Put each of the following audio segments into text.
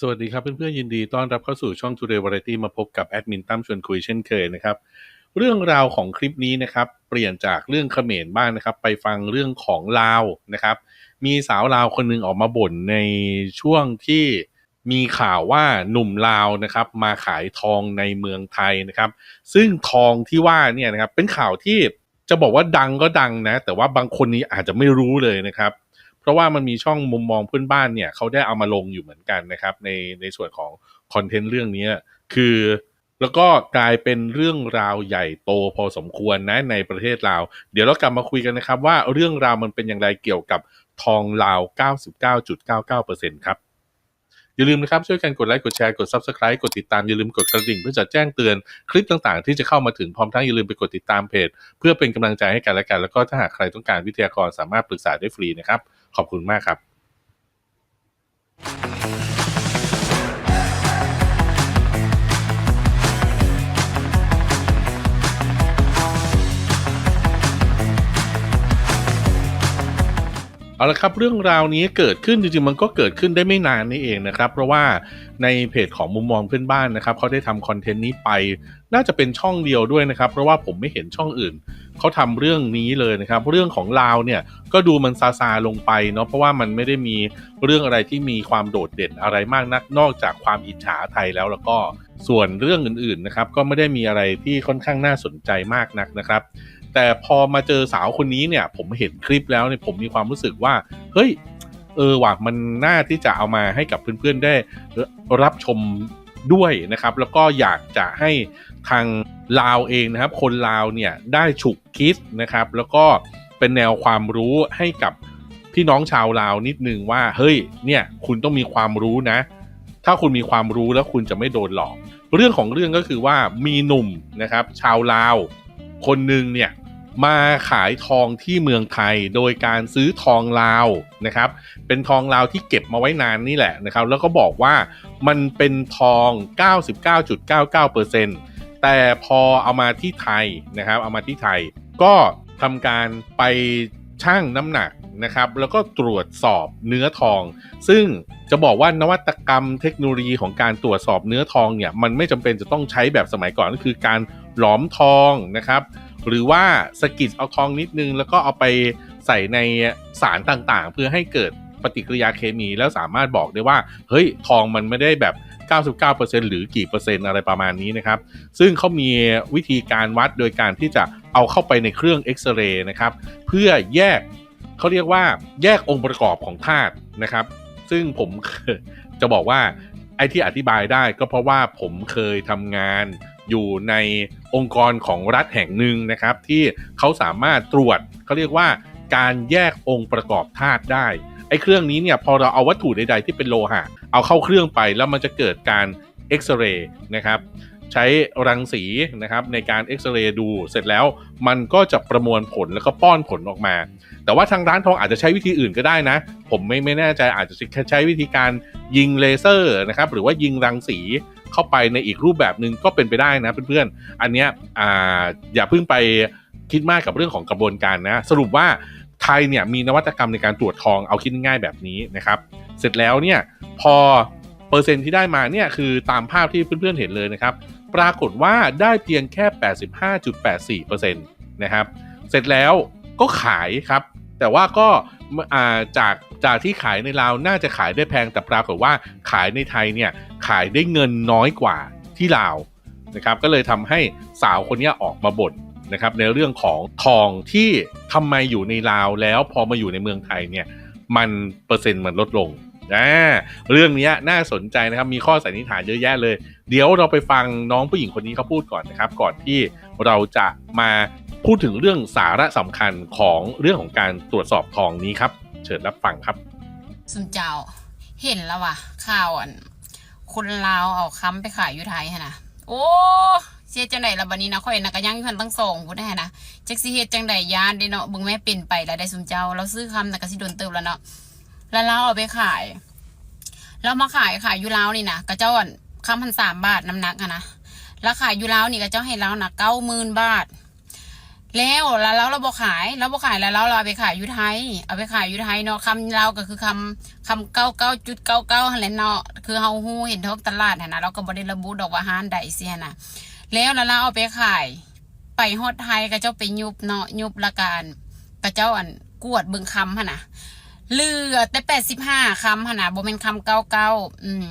สวัสดีครับเพื่อนๆยินดีต้อนรับเข้าสู่ช่อง Today Variety มาพบกับแอดมินตั้มชวนคุยเช่นเคยนะครับ เรื่องราวของคลิปนี้นะครับ เปลี่ยนจากเรื่องเขมรบ้างนะครับ ไปฟังเรื่องของลาวนะครับ มีสาวลาวคนหนึงออกมาบ่นในช่วงที่มีข่าวว่าหนุ่มลาวนะครับ มาขายทองในเมืองไทยนะครับ ซึ่งทองที่ว่าเนี่ยนะครับเป็นข่าวที่จะบอกว่าดังก็ดังนะ แต่ว่าบางคนนี้อาจจะไม่รู้เลยนะครับ ราะว่ามันมีช่องมุมมองเพื่อนบ้านเนี่ยเขาได้เอามาลงอยู่เหมือนกันนะครับ ในในส่วนของคอนเทนต์เรื่องนี้คือแล้วก็กลายเป็นเรื่องราวใหญ่โตพอสมควรนะในประเทศลาว เดี๋ยวเรากลับมาคุยกันนะครับว่าเรื่องราวมันเป็นอย่างไรเกี่ยวกับทองลาว 99.99%ครับ อย่าลืมนะครับ ช่วยกันกดไลค์ กดแชร์ กด Subscribe กดติดตาม อย่าลืมกดกระดิ่งเพื่อจะแจ้งเตือนคลิปต่างๆ ที่จะเข้ามาถึงพร้อมทั้งอย่าลืมไปกดติดตามเพจ เพื่อเป็นกำลังใจให้กันและกัน แล้วก็ถ้าหากใครต้องการวิทยากรสามารถปรึกษาได้ฟรีนะครับ ขอบคุณมากครับเอาละครับเรื่องราวนี้เกิดขึ้นจริงๆมันก็เกิดขึ้นได้ไม่นานนี่เองนะครับเพราะว่าในเพจของมุมมองเพื่อนบ้านนะครับเขาได้ทำคอนเทนต์นี้ไป น่าจะเป็นช่องเดียวด้วยนะครับ เพราะว่าผมไม่เห็นช่องอื่น เขาทำเรื่องนี้เลยนะครับ เรื่องของลาวเนี่ยก็ดูมันซาซาลงไปเนาะเพราะว่ามันไม่ได้มีเรื่องอะไรที่มีความโดดเด่นอะไรมากนักนอกจากความอิจฉาไทยแล้วแล้วก็ส่วนเรื่องอื่นๆนะครับก็ไม่ได้มีอะไรที่ค่อนข้างน่าสนใจมากนักนะครับ แต่พอมาเจอสาวคนนี้เนี่ยผมเห็นคลิปแล้วเนี่ยผมมีความรู้สึกว่าเฮ้ยเออว่ะมันน่าที่จะเอามาให้กับเพื่อนๆได้รับชมด้วยนะครับ แล้วก็อยากจะให้ ทางลาวเองนะครับ คนลาวเนี่ยได้ฉุกคิดนะครับ แล้วก็เป็นแนวความรู้ให้กับพี่น้องชาวลาวนิดนึงว่า เฮ้ยเนี่ยคุณต้องมีความรู้นะ ถ้าคุณมีความรู้แล้วคุณจะไม่โดนหลอก เรื่องของเรื่องก็คือว่ามีหนุ่มนะครับ ชาวลาวคนหนึ่งเนี่ยมาขายทองที่เมืองไทยโดยการซื้อทองลาวนะครับ เป็นทองลาวที่เก็บมาไว้นานนี่แหละนะครับ แล้วก็บอกว่ามันเป็นทอง 99.99% แต่พอเอามาที่ไทยนะครับ เอามาที่ไทย ก็ทำการไปชั่งน้ำหนักนะครับ แล้วก็ตรวจสอบเนื้อทอง ซึ่งจะบอกว่านวัตกรรมเทคโนโลยีของการตรวจสอบเนื้อทองเนี่ย มันไม่จำเป็นจะต้องใช้แบบสมัยก่อนก็คือการหลอมทองนะครับ หรือว่าสกิดเอาทองนิดนึง แล้วก็เอาไปใส่ในสารต่างๆ เพื่อให้เกิดปฏิกิริยาเคมีแล้วสามารถบอกได้ว่า เฮ้ยทองมันไม่ได้แบบ 99%หรือกี่เปอร์เซ็นต์อะไรประมาณนี้นะครับ ซึ่งเขามีวิธีการวัดโดยการที่จะเอาเข้าไปในเครื่องเอ็กซเรย์นะครับ เพื่อแยกเขาเรียกว่าแยกองค์ประกอบของธาตุนะครับ ซึ่งผมจะบอกว่าไอ้ที่อธิบายได้ก็เพราะว่าผมเคยทำงานอยู่ในองค์กรของรัฐแห่งหนึ่งนะครับ ที่เขาสามารถตรวจเขาเรียกว่าการแยกองค์ประกอบธาตุได้ไอ้เครื่องนี้เนี่ยพอเราเอาวัตถุใดๆที่เป็นโลหะ เอาเข้าเครื่องไปแล้วมันจะเกิดการเอ็กซเรย์นะครับใช้รังสีนะครับในการเอ็กซเรย์ดูเสร็จแล้วมันก็จะประมวลผลแล้วก็ป้อนผลออกมา แต่ว่าทางร้านทองอาจจะใช้วิธีอื่นก็ได้นะ ผมไม่ไม่แน่ใจอาจจะใช้วิธีการยิงเลเซอร์นะครับหรือว่ายิงรังสีเข้าไปในอีกรูปแบบหนึ่งก็เป็นไปได้นะเพื่อนๆ อันเนี้ยออย่าเพิ่งไปคิดมากกับเรื่องของกระบวนการนะ สรุปว่า ไทยเนี่ยมีนวัตกรรมในการตรวจทองเอาคิดง่ายแบบนี้นะครับ เสร็จแล้วเนี่ยพอเปอร์เซ็นต์ที่ได้มาเนี่ยคือตามภาพที่เพื่อนๆเห็นเลยนะครับ ปรากฏว่าได้เพียงแค่ 85.84%นะครับ เสร็จแล้วก็ขายครับ แต่ว่าก็จากจากที่ขายในลาวน่าจะขายได้แพงแต่ปรากฏว่าขายในไทยเนี่ยขายได้เงินน้อยกว่าที่ลาวนะครับ ก็เลยทำให้สาวคนนี้ออกมาบ่น นะครับในเรื่องของทองที่ทำไมอยู่ในลาวแล้วพอมาอยู่ในเมืองไทยเนี่ยมันเปอร์เซ็นต์มันลดลงอ่าเรื่องนี้น่าสนใจนะครับมีข้อสันนิษฐานเยอะแยะเลย เดี๋ยวเราไปฟังน้องผู้หญิงคนนี้เขาพูดก่อนนะครับก่อนที่เราจะมาพูดถึงเรื่องสาระสำคัญของเรื่องของการตรวจสอบทองนี้ครับ เชิญรับฟังครับสุนเจ้าเห็นแล้วว่ะข่าวอันคนลาวเอาค้ำไปขายอยู่ไทยฮะนะโอ้ เสียจังไดละบัดนี้นะข่อยนะก็ยังอยู่คันตั้งสองพุ่นได้นะจักสิเฮ็ดจังไดยานเด้เนาะเบิ่งแม่เป็นไปแล้วได้สุนเจ้าเราซื้อคำน่ะก็สิโดนเติบแล้วเนาะแล้วเราเอาไปขาย เรามาขายขายอยู่ลาวนี่นะกระเจ้าอันคำพันสามบาทน้ำหนักอะนะแล้วขายอยู่ลาวนี่กระเจ้าให้เรานะเก้าหมื่นบาท แล้วแล้วเราเราบอกขายเราบอกขายแล้วเราเราเอาไปขายอยู่ไทย เอาไปขายอยู่ไทยเนาะคำเราก็คือคำคำเก้าเก้าจุดเก้าเก้าหันแหละเนาะคือเฮาฮู้เห็นท้องตลาดนนะเราก็บ่ได้ระบุดอกว่าห้านใดเสียนะ แล้วล้วเราเอาไปขาย ไปฮอดไทยก็เจ้าไปยุบเนาะยุบละกันก็เจ้าอันกวดเบิงคำหั่นะเลือแต่แปดสิบห้าคำหั่นน่ะบ่แม่นคำเก้าเก้าอืม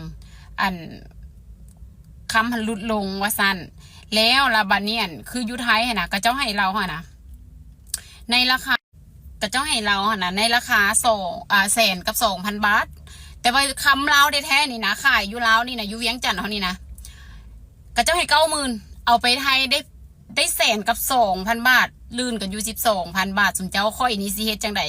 อันคำหันลุดลงว่าสั้นแล้วละบัดเนียนคือยุทไทยหั่นะก็เจ้าให้เราหั่นะในราคาก็เจ้าให้เราหั่นะในราคาสองอ่าแสนกับสองพันบาทแต่ว่าคำเราได้แท้นี่นะขายอยู่ลานี่นะอยู่เวียงจันทน์เขานี่นะ ก็เจ้าให้เก้าหมื่นเอาไปไทยได้ได้แสนกับสองพันบาท ลื่นกันอยู่สิบสองพันบาทสุนเจ้าค่อยนี่สิเฮ็ดจังใด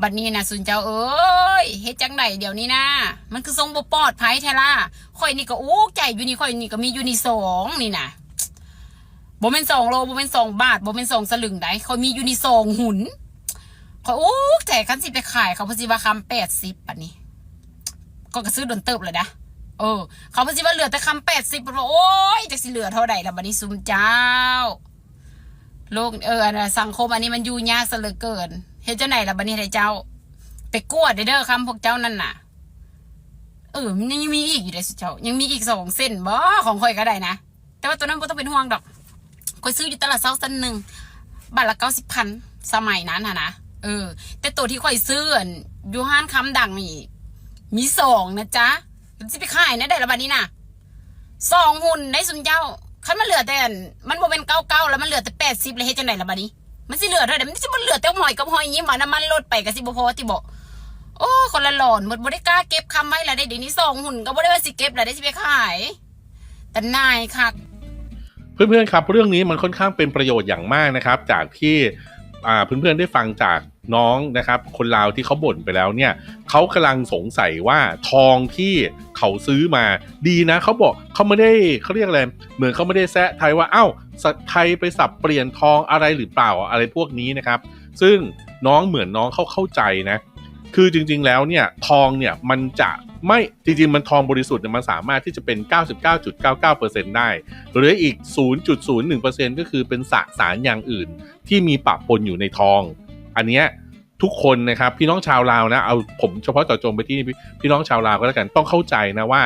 บัดนี้นะสุนเจ้าเอ้ยเฮ็ดจังใดเดี๋ยวนี้นะมันคือทรงบปลอดภัยแท้ล่ะค่อยนี่ก็อู้ใจอยู่นี่ค่อยนี่ก็มีอยู่นี่สองนี่นะบ่เป็นสองโลบ่เป็นสองบาทบ่เป็นสองสลึงได้ค่อยมีอยู่นี่สองหุนค่อยอู้ใจคันสิไปขายเขาพนสิว่าคำแปดสิบปัดนี้ ก็กระซื้อโดนเติบเลยนะ เออ เขาเพนสิว่าเหลือแต่คำแปดสิบบอกโอ้ยจะสิเหลือเท่าใดล่ะบัดนี้ซุมเจ้า โลกเออนะสังคมอันนี้มันอยู่ยากซะเหลือเกินเฮ็ดเจ้าไหนล่ะบัดนี้ไอ้เจ้า ไปกวดเด้อเด้อคำพวกเจ้านั่นน่ะ เออมันยังมีอีกอยู่เด้อสิเจ้า ยังมีอีกสองเส้นบ่ของข่อยก็ได้นะแต่ว่าตัวนั้นบ่ต้องเป็นห่วงดอกข่อยซื้ออยู่ตลาดเซาเส้นหนึ่งบาทละเก้าสิบพันสมัยนั้นนะนะเออ แต่ตัวที่ข่อยซื้ออยู่ห้านคำดังนี่มีสองนะจ๊ะ มันจะไปขายนะได้ละบัดนี้น่ะสองหุ่นได้สุนเจ้าคันมันเหลือแต่มันโมเป็นเก้าเก้าแล้วมันเหลือแต่แปดสิบเลยเฮ็ดจังไดละบัดนี้ มันสิเหลือเท่าไหร่มันสิบ่เหลือแต่หอยกับหอยยิ้มหวานน้ำมันลดไปก็สิบ่พอที่บอกโอ้คนละหลอนหมดบ่ได้กล้าเก็บคำไว้ละได้เดี๋ยวนี้สองหุ่นก็บ่ได้ว่าสิเก็บละได้สิไปขายแต่นายค่ะเพื่อนๆครับ เรื่องนี้มันค่อนข้างเป็นประโยชน์อย่างมากนะครับ จากที่ เพื่อนๆได้ฟังจากน้องนะครับ คนลาวที่เขาบ่นไปแล้วเนี่ยเขากำลังสงสัยว่าทองที่เขาซื้อมาดีนะเขาบอกเขาไม่ได้เขาเรียกอะไรเหมือนเขาไม่ได้แซะไทยว่าเอ้าสัตว์ไทยไปสับเปลี่ยนทองอะไรหรือเปล่าอะไรพวกนี้นะครับ ซึ่งน้องเหมือนน้องเขาเข้าใจนะ คือจริง ๆ แล้วเนี่ยทองเนี่ยมันจะไม่จริงๆมันทองบริสุทธิ์เนี่ยมันสามารถที่จะเป็น 99.99%ได้ หรืออีก 0.01%ก็คือเป็นสสารอย่างอื่น ที่มีปะปนอยู่ในทอง อันเนี้ยทุกคนนะครับพี่น้องชาวลาวนะเอาผมเฉพาะเจาะจงไปที่พี่พี่น้องชาวลาวก็แล้วกันต้องเข้าใจนะว่า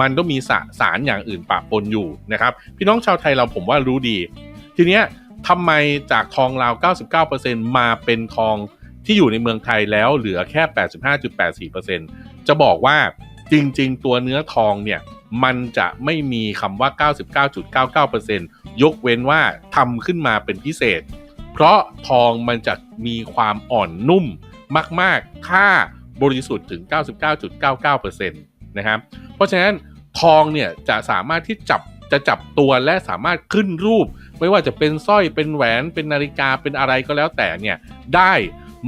มันต้องมีสสารอย่างอื่นปะปนอยู่นะครับ พี่น้องชาวไทยเราผมว่ารู้ดี ทีเนี้ยทำไมจากทองลาว 99%มาเป็นทอง ที่อยู่ในเมืองไทยแล้วเหลือแค่ 85.84%จะบอกว่าจริงๆ ตัวเนื้อทองเนี่ยมันจะไม่มีคำว่า 99.99%ยกเว้นว่าทำขึ้นมาเป็นพิเศษ เพราะทองมันจะมีความอ่อนนุ่มมากๆค่าบริสุทธิ์ถึง 99.99%นะครับ เพราะฉะนั้นทองเนี่ยจะสามารถที่จับจะจับตัวและสามารถขึ้นรูป ไม่ว่าจะเป็นสร้อยเป็นแหวนเป็นนาฬิกาเป็นอะไรก็แล้วแต่เนี่ยได้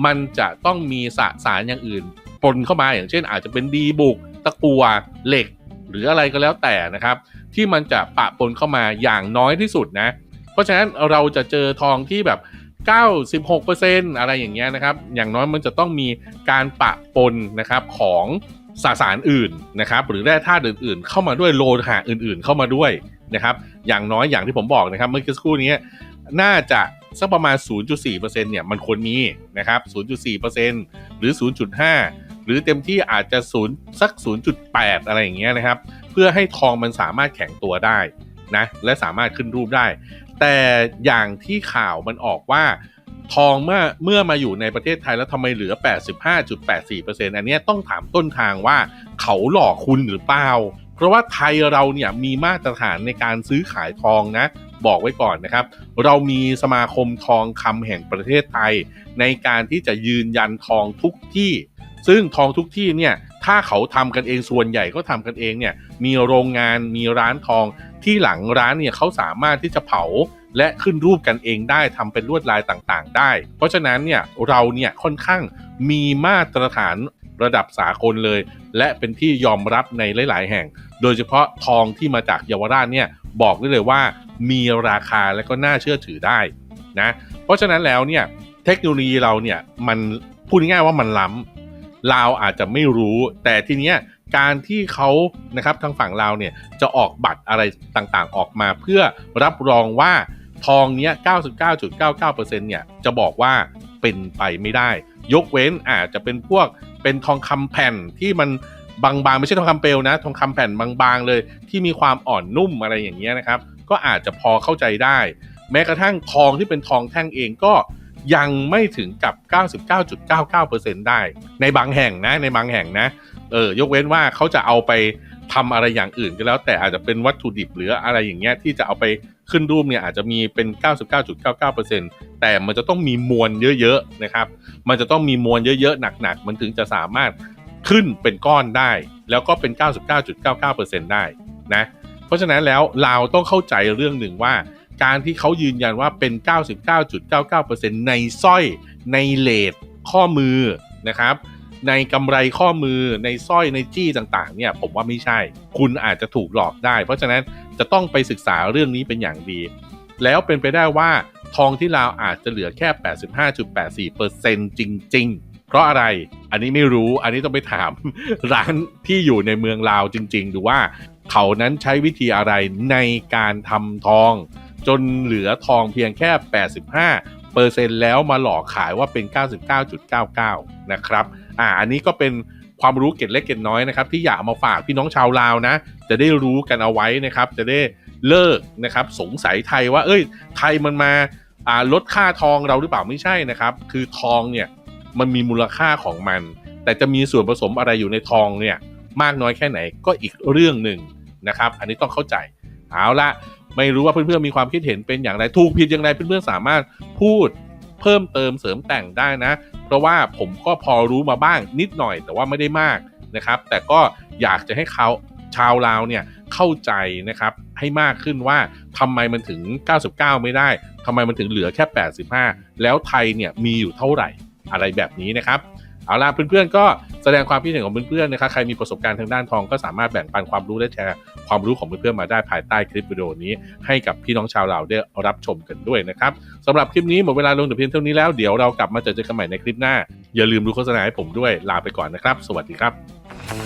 มันจะต้องมีสสารอย่างอื่นปนเข้ามาอย่างเช่น อาจจะเป็นดีบุกตะกัวเหล็ก หรืออะไรก็แล้วแต่นะครับ ที่มันจะปะปนเข้ามาอย่างน้อยที่สุดนะ เพราะฉะนั้นเราจะเจอทองที่แบบ96%อะไรอย่างเงี้ยนะครับ อย่างน้อยมันจะต้องมีการปะปนนะครับของสสารอื่นนะครับ หรือแร่ธาตุอื่น ๆ เข้ามาด้วยโลหะอื่น ๆ เข้ามาด้วยนะครับ อย่างน้อยอย่างที่ผมบอกนะครับ เมื่อกี้สักครู่นี้น่าจะ สักประมาณ 0.4%เนี่ยมันควรมีนะครับ 0.4%หรือ 0.5 หรือเต็มที่อาจจะ0สัก 0.8 อะไรอย่างเงี้ยนะครับ เพื่อให้ทองมันสามารถแข็งตัวได้นะและสามารถขึ้นรูปได้ แต่อย่างที่ข่าวมันออกว่าทองเมื่อเมื่อมาอยู่ในประเทศไทยแล้วทำไมเหลือ 85.84%อันเนี้ยต้องถามต้นทางว่าเขาหลอกคุณหรือเปล่า เพราะว่าไทยเราเนี่ยมีมาตรฐานในการซื้อขายทองนะ บอกไว้ก่อนนะครับ เรามีสมาคมทองคำแห่งประเทศไทย ในการที่จะยืนยันทองทุกที่ ซึ่งทองทุกที่เนี่ยถ้าเขาทำกันเองส่วนใหญ่ก็ทำกันเองเนี่ยมีโรงงานมีร้านทองที่หลังร้านเนี่ยเขาสามารถที่จะเผาและขึ้นรูปกันเองได้ทำเป็นลวดลายต่างๆ ได้ เพราะฉะนั้นเนี่ยเราเนี่ยค่อนข้างมีมาตรฐานระดับสากลเลย และเป็นที่ยอมรับในหลาย ๆ แห่ง โดยเฉพาะทองที่มาจากเยาวราชเนี่ย บอกได้เลยว่ามีราคาและก็น่าเชื่อถือได้นะเพราะฉะนั้นแล้วเนี่ยเทคโนโลยีเราเนี่ยมันพูดง่ายๆว่ามันล้ำลาวอาจจะไม่รู้ แต่ทีเนี้ยการที่เขานะครับทางฝั่งลาวเนี่ยจะออกบัตรอะไรต่างๆ ออกมาเพื่อรับรองว่าทองเนี้ย 99.99%เนี่ยจะบอกว่าเป็นไปไม่ได้ ยกเว้นอาจจะเป็นพวกเป็นทองคำแผ่นที่มัน บางๆ ไม่ใช่ทองคำเปลวนะ ทองคำแผ่นบางๆเลย ที่มีความอ่อนนุ่มอะไรอย่างเงี้ยนะครับ ก็อาจจะพอเข้าใจได้ แม้กระทั่งทองที่เป็นทองแท่งเองก็ยังไม่ถึงกับ 99.99%ได้ ในบางแห่งนะในบางแห่งนะเออยกเว้นว่าเขาจะเอาไปทำอะไรอย่างอื่นก็แล้ว แต่อาจจะเป็นวัตถุดิบหรืออะไรอย่างเงี้ยที่จะเอาไปขึ้นรูปเนี่ยอาจจะมีเป็น 99.99%แต่มันจะต้องมีมวลเยอะๆนะครับ มันจะต้องมีมวลเยอะๆหนักๆ มันถึงจะสามารถ ขึ้นเป็นก้อนได้ แล้วก็เป็น 99.99%ได้นะเพราะฉะนั้นแล้วเราต้องเข้าใจเรื่องหนึ่งว่า การที่เขายืนยันว่าเป็น 99.99%ในสร้อยในเลทข้อมือนะครับในกำไรข้อมือในสร้อยในจี้ต่างๆ เนี่ย ผมว่าไม่ใช่ คุณอาจจะถูกหลอกได้ เพราะฉะนั้นจะต้องไปศึกษาเรื่องนี้เป็นอย่างดี แล้วเป็นไปได้ว่าทองที่ลาวอาจจะเหลือแค่ 85.84%จริง ๆ เพราะอะไร อันนี้ไม่รู้อันนี้ต้องไปถามร้านที่อยู่ในเมืองลาวจริง ๆ ดูว่าเขานั้นใช้วิธีอะไรในการทำทอง จนเหลือทองเพียงแค่ 85เปอร์เซ็นแล้วมาหลอกขายว่าเป็น 99.99 นะครับ อ่า อันนี้ก็เป็นความรู้เก็ดเล็กเก็ดน้อยนะครับ ที่อยากมาฝากพี่น้องชาวลาวนะ จะได้รู้กันเอาไว้นะครับ จะได้เลิกนะครับ สงสัยไทยว่า เอ้ย ไทยมันมาอ่าลดค่าทองเราหรือเปล่าไม่ใช่นะครับ คือทองเนี่ย มันมีมูลค่าของมัน แต่จะมีส่วนผสมอะไรอยู่ในทองเนี่ยมากน้อยแค่ไหนก็อีกเรื่องหนึ่งนะครับ อันนี้ต้องเข้าใจเอาละไม่รู้ว่าเพื่อนๆมีความคิดเห็นเป็นอย่างไรถูกผิดอย่างไรเพื่อนๆสามารถพูดเพิ่มเติมเสริมแต่งได้นะ เพราะว่าผมก็พอรู้มาบ้างนิดหน่อยแต่ว่าไม่ได้มากนะครับ แต่ก็อยากจะให้เขาชาวลาวเนี่ยเข้าใจนะครับให้มากขึ้นว่าทำไมมันถึง 99 ไม่ได้ทำไมมันถึงเหลือแค่ 85 แล้วไทยเนี่ยมีอยู่เท่าไหร่ อะไรแบบนี้นะครับเอาล่ะเพื่อนๆก็แสดงความคิดเห็นของเพื่อนๆนะครับใครมีประสบการณ์ทางด้านทองก็สามารถแบ่งปันความรู้และแชร์ความรู้ของเพื่อนๆมาได้ภายใต้คลิปวิดีโอนี้ ให้กับพี่น้องชาวเราได้รับชมกันด้วยนะครับสำหรับคลิปนี้หมดเวลาลงแต่เพียงเท่านี้แล้วเดี๋ยวเรากลับมาเจอเจอกันใหม่ในคลิปหน้า อย่าลืมดูโฆษณาให้ผมด้วยลาไปก่อนนะครับ สวัสดีครับ